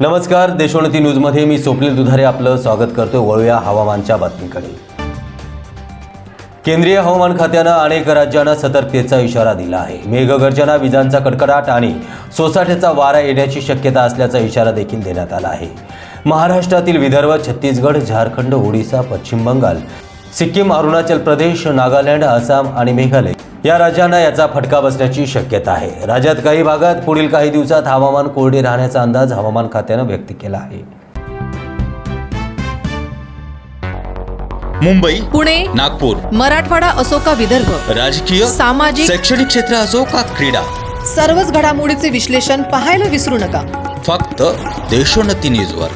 नमस्कार देशोन्नती न्यूजमध्ये मी स्वप्नील दुधारे आपलं स्वागत करतो वळूया हवामानच्या बातमीकडे. केंद्रीय हवामान खात्यानं अनेक राज्यांना सतर्कतेचा इशारा दिला आहे. मेघगर्जना विजांचा कडकडाट आणि सोसाट्याचा वारा येण्याची शक्यता असल्याचा इशारा देखील देण्यात आला आहे. महाराष्ट्रातील विदर्भ छत्तीसगड झारखंड ओडिसा पश्चिम बंगाल सिक्कीम अरुणाचल प्रदेश नागालँड आसाम आणि मेघालय या राज्यांना याचा फटका बसण्याची शक्यता आहे. राज्यात काही भागात पुढील काही दिवसात हवामान कोरडे राहण्याचा अंदाज हवामान खात्यानं व्यक्त केला आहे. मुंबई पुणे नागपूर मराठवाडा असो का विदर्भ राजकीय सामाजिक शैक्षणिक क्षेत्र असो का क्रीडा सर्वच घडामोडीचे विश्लेषण पाहायला विसरू नका. फक्त देशोन्नती न्यूजवर.